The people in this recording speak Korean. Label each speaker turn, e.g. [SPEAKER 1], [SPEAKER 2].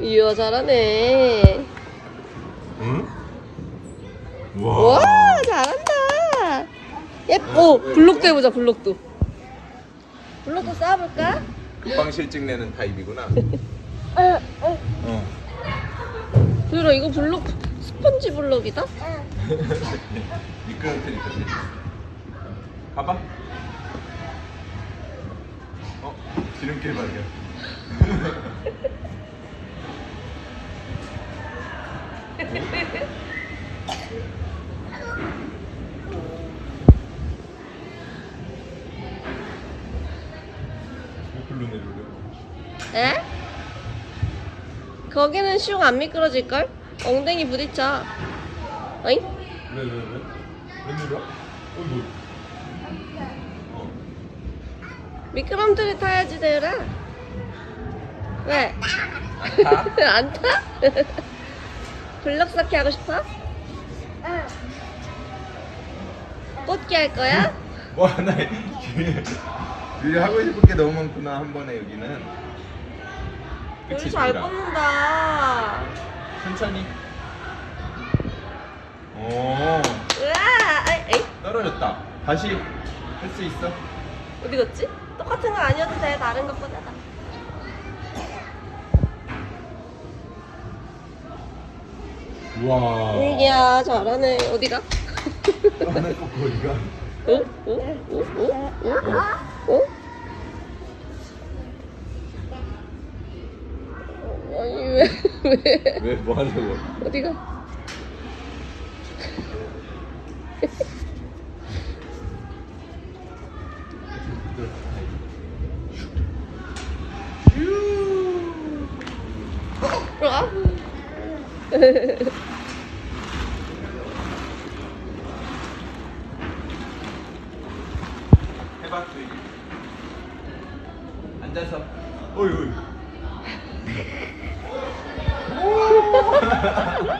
[SPEAKER 1] 이야 잘하네.
[SPEAKER 2] 응?
[SPEAKER 1] 와 잘한다. 예뻐. 블록도 해보자 블록도. 블록도 쌓아볼까?
[SPEAKER 2] 금방 실증 내는 타입이구나.
[SPEAKER 1] 어.
[SPEAKER 2] 어.
[SPEAKER 1] 도율아 이거 블록 스펀지 블록이다?
[SPEAKER 2] 미끄럼틀이 거지. 봐봐. 어? 지름길 발견. 글로 내려오려.
[SPEAKER 1] 에? 거기는 슝 안 미끄러질걸? 엉덩이 부딪혀. 어잉?
[SPEAKER 2] 왜, 왜, 왜? 웬일이야? 어.
[SPEAKER 1] 미끄럼틀에 타야지 대율아. 왜?
[SPEAKER 2] 안 타?
[SPEAKER 1] 안 타? 블록 쌓기 하고 싶어? 꽃게 할 거야?
[SPEAKER 2] 뭐 하나 유리 하고 싶은 게 너무 많구나 한 번에 여기는 그치,
[SPEAKER 1] 우리 잘
[SPEAKER 2] 유리야?
[SPEAKER 1] 뽑는다.
[SPEAKER 2] 천천히 오
[SPEAKER 1] 으아! 아이, 에이,
[SPEAKER 2] 떨어졌다 다시 할 수 있어
[SPEAKER 1] 어디 갔지? 똑같은 거 아니어도 돼. 다른 것보다다.
[SPEAKER 2] 우와
[SPEAKER 1] 이야 잘하네. 어디가?
[SPEAKER 2] 하나 꼭 거리가
[SPEAKER 1] 어? 어? 어? 어? 어? 어? 어? 아니 왜? 왜?
[SPEAKER 2] 왜 뭐 하려고
[SPEAKER 1] 어디가? 어?
[SPEAKER 2] 해봐 또 이게 앉아서. 어이 어이